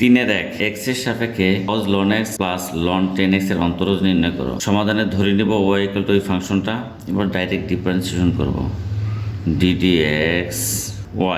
তিনের এক এক্সের সাপেক্ষে cos ln x plus 10x এর অন্তরজ নির্ণয় করো। সমাধানে ধরে নিব y ইকুয়াল ফাংশনটা এবার ডাইরেক্ট ডিফারেন্সিয়েশন করব। ddx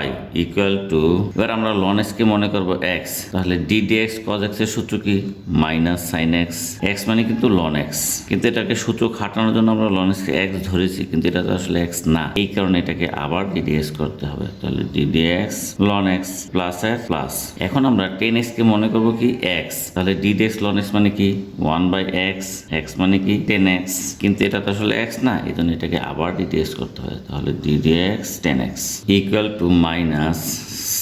y ইকুয়াল টু এবার আমরা লন x কে মনে করব এক্স তাহলে ddx cos x এর সূত্র কি? মাইনাস সাইন এক্স এক্স মানে কিন্তু লন এক্স কিন্তু এটাকে সূত্র খাটানোর জন্য আমরা x কে x ধরেছি, কিন্তু এটা তো আসলে এক্স না, এই কারণে এটাকে আবার ddx করতে হবে, তাহলে d d x ln x plus এর প্লাস এখন আমরা 10x কে মনে করব কি? এক্স তাহলে ddx ln x মানে কি? ওয়ান বাই এক্স এক্স মানে কি? 10x কিন্তু এটা তো আসলে এক্স না, এই জন্য এটাকে আবার ddx করতে হবে, তাহলে d d x ten x equal to minus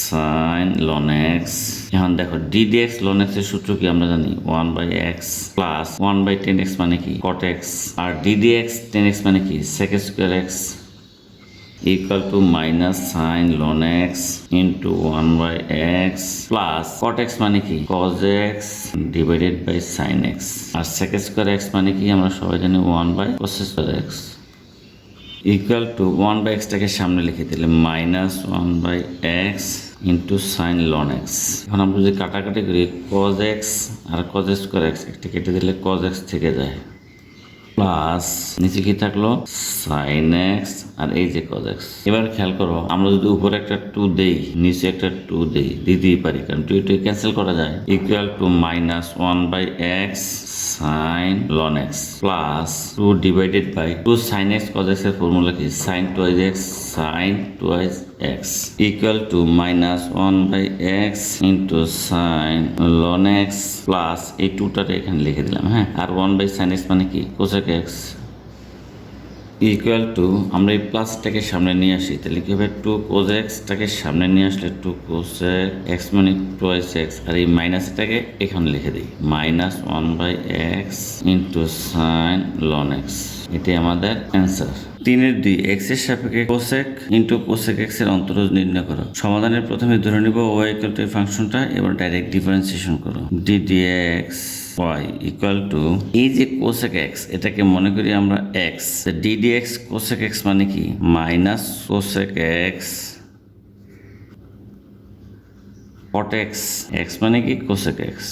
sine ln x এখন দেখো ddx ln x এর সূত্র কি আমরা জানি 1 by x plus 1 by 10x মানে কি cot x আর ddx 10x মানে কি sec square x equal to minus sin ln x into 1 by x plus cot x মানে কি cos x divided by sin x R sec square x মানে কি আমরা সবাই জানি 1 by cos x equal to one by এক্সটাকে সামনে লিখে দিলে minus one by x into sine ln x এখন আমরা যদি কাটাকাটি করি কজ এক্স আর কজ স্কোয়ার এক্স একটা কেটে দিলে কজ এক্স থেকে যায়। প্লাস নিচে কি থাকল? সাইন এক্স আর এই যে কজ এক্স এবার খেয়াল করো, আমরা যদি উপরে একটা টু দেই, নিচে একটা টু দেই, দিতেই পারি, কারণ টু টু ক্যান্সেল করা যায়। Equal to minus one by x sine ln x plus two divided by two sine x cos এক্সের ফর্মুলা কি? Sine twice x sine twice x equal to minus one by x into sine ln x plus এই টুটাটা এখানে লিখে দিলাম হ্যাঁ? আর one by sign x মানে কি? কোসেক এক্স ইকুয়াল টু আমরা এই প্লাসটাকে সামনে নিয়ে আসি, তাহলে কি হবে? টু কোজ এক্সটাকে সামনে নিয়ে আসলে টু কোসেক এক্স মানে টোয়াইস এক্স আর এই মাইনাসটাকে এখানে লিখে দিই minus one by x into sine ln x এটাই আমাদের অ্যান্সার তিনের দুই এক্সের সাপেক্ষে কোসেক ইন্টু কোসেক এক্সের অন্তরজ নির্ণয় করো। সমাধানের প্রথমে ধরে নিব ওয়াই ফাংশনটা এবার ডাইরেক্ট ডিফারেন্সিয়েশন করো। D d x y equal to এই যে কোসেক এক্স এটাকে মনে করি আমরা x d d x cosec x মানে কি? Minus cosec x cot x x মানে কি? কোসেক এক্স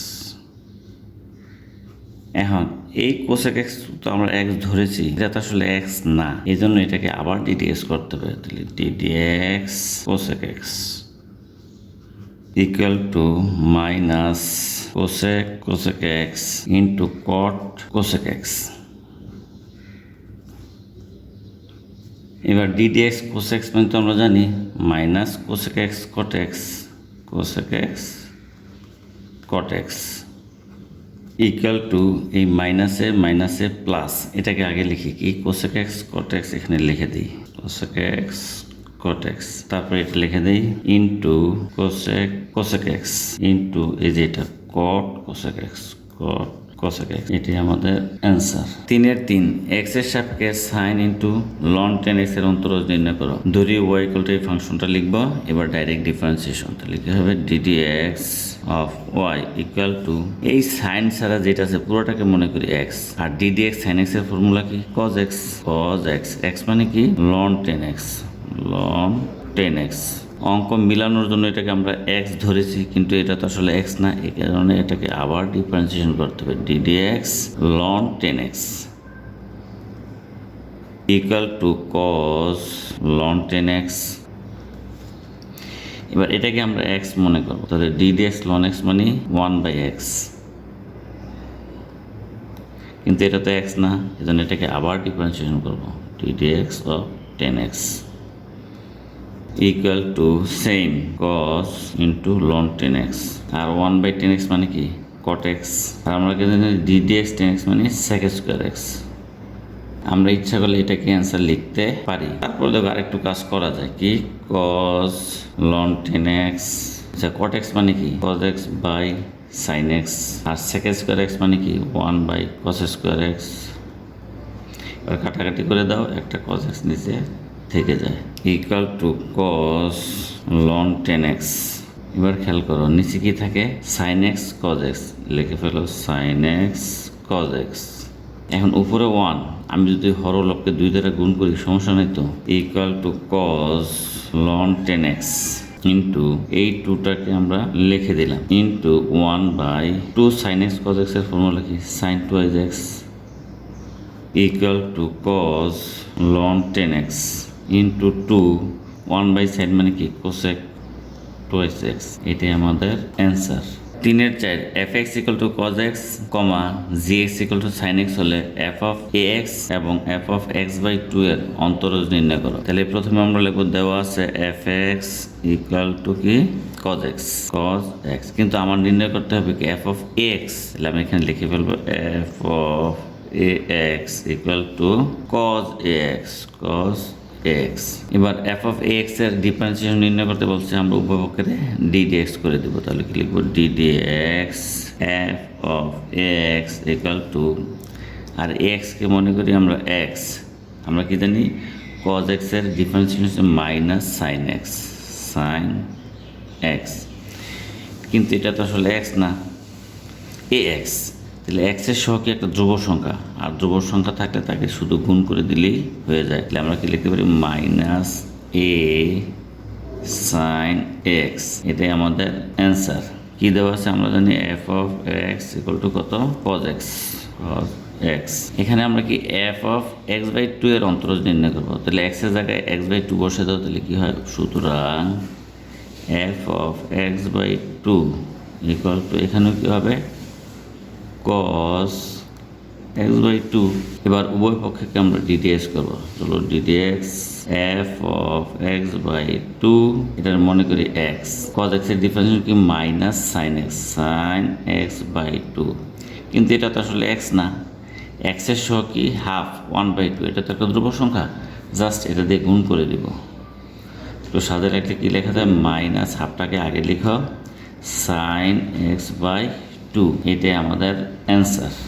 এখন, এই কোসেক এক্স তো আমরা এক্স ধরেছি, এটা তো আসলে এক্স না এই জন্য এটাকে আবার ডিডিএক্স করতে হবে, তাহলে d d x cosec x equal to minus cosec cosec x into cot cosec x. এবার d d x cosec x মানে তো আমরা জানি, minus cosec x cot x, cosec x cot x equal to এই মাইনাসে মাইনাসে plus এটাকে আগে লিখি কি? কোসেক এক্স কট এক্স এখানে লিখে দিই। কোসেক এক্স কট এক্স, তারপরে এটা লিখে দিই into cosec cosec x into এই যে এটা cot cosec x cot cosec x এটি আমাদের অ্যান্সার তিনের তিন এক্সের সাপেক্ষে সাইন ইন্টু লন টেন এক্সের অন্তরজ নির্ণয় করো। ধরি ওয়াই ইকুয়াল টু ফাংশনটা লিখব, এবার ডাইরেক্ট ডিফারেন্সিয়েশন কি হবে d d x of y equal to এই সাইন ছাড়া যেটা আছে পুরোটাকে মনে করি এক্স আর ডিডি এক্স সাইন এক্সের ফর্মুলা কি? Cos x cos x x মানে কি? Ln ten x ln ten x অঙ্ক মিলানোর জন্য এটাকে আমরা এক্স ধরেছি, কিন্তু এটা তো আসলে এক্স না, এই কারণে এটাকে আবার ডিফারেন্সিয়েশন করতে হবে। D d x ln ten x equal to cos ln ten x এবার এটাকে আমরা এক্স মনে করব, তাহলে d d x ln x মানে ওয়ান বাই এক্স কিন্তু এটা তো এক্স না, এজন্য এটাকে আবার ডিফারেন্সিয়েশন করব d d x of ten x equal to same cos into ln ten x R one by ten x মানে কি? কট এক্স আর আমরা জানি? ডিডি এক্স টেন এক্স মানে সেক স্কোয়ার এক্স আমরা ইচ্ছা করলে এটাকে অ্যান্সার লিখতে পারি। তারপর দেখো আরেকটু কাজ করা যায়। কি? কস লন টেন এক্স আচ্ছা কট এক্স মানে কি? Cos x by sine x R sec square x মানে কি? One by cos square x এবার কাটাকাটি করে দাও, একটা কস এক্স নিচে থেকে যায়। Equal to cos ln ten x এবার খেয়াল করো, নিচে কি থাকে? সাইন এক্স কজ এক্স লিখে ফেলো সাইন এক্স কজ এক্স এখন উপরে ওয়ান আমি যদি হরলবকে দুই দ্বারা গুণ করি, সমস্যা নেই তো? Equal to cos ln ten x into এই টুটাকে আমরা লিখে দিলাম। Into one by two sine x cos এক্সের ফর্মুলা কি? Sine two x equal to cos ln ten x into two one by sine মানে কি? কোসেক টোয়েস এক্স এটাই আমাদের অ্যান্সার তিনের চার f x equal to cos x comma g x equal to sine x হলে f of a x এবং f of x by two এর অন্তরজ নির্ণয় করো। তাহলে প্রথমে আমরা লিখব দেওয়া আছে এফ এক্স ইকুয়াল টু কি? কজ এক্স কজ এক্স কিন্তু আমার নির্ণয় করতে হবে কি? এফ অফ এ এক্স তাহলে আমি এখানে লিখে ফেলব f of a x equal to cos a x cos x এবার এফ অফ এক্সের ডিফারেন্সিয়েশন নির্ণয় করতে বলছে, আমরা উপভোগের ডিডি এক্স করে দেবো। তাহলে কি লিখব? D d x f of x equal to আর এক্সকে মনে করি আমরা এক্স আমরা কি জানি? কজ এক্সের ডিফারেন্সিয়েশন হচ্ছে minus sine x sine x কিন্তু এটা তো আসলে এক্স না এ এক্স তাহলে এক্সের সহকে একটা ধ্রুব সংখ্যা, আর ধ্রুব সংখ্যা থাকলে তাকে শুধু গুণ করে দিলেই হয়ে যায়। তাহলে আমরা কি লিখতে পারি? মাইনাস এ সাইন এক্স এটাই আমাদের অ্যান্সার কি দেওয়া আছে আমরা জানি? F of x equal to কত? কজ এক্স কজ এক্স এখানে আমরা কি f of x by two এর অন্তরজ নির্ণয় করব, তাহলে এক্সের জায়গায় এক্স বাই টু বসে দাও, তাহলে কী হয়? সুতরাং f of x by two equal to এখানেও কী হবে? কস এক্স বাই টু এবার উভয় পক্ষকে আমরা ডিডিএক্স করব। চলো d d x f of x by two এটার মনে করি এক্স কজ এক্সের ডিফারেন্স কি? Minus sine x sine x by two কিন্তু এটা তো আসলে এক্স না। এক্সের সহ কি? হাফ ওয়ান বাই টু এটা তো একটা ধ্রুব সংখ্যা। জাস্ট এটা দিয়ে গুণ করে দিব। তো সাদে রাখলে কী লেখা যায়? মাইনাস হাফটাকে আগে লিখো। সাইন এক্স বাই টু এটাই আমাদের অ্যান্সার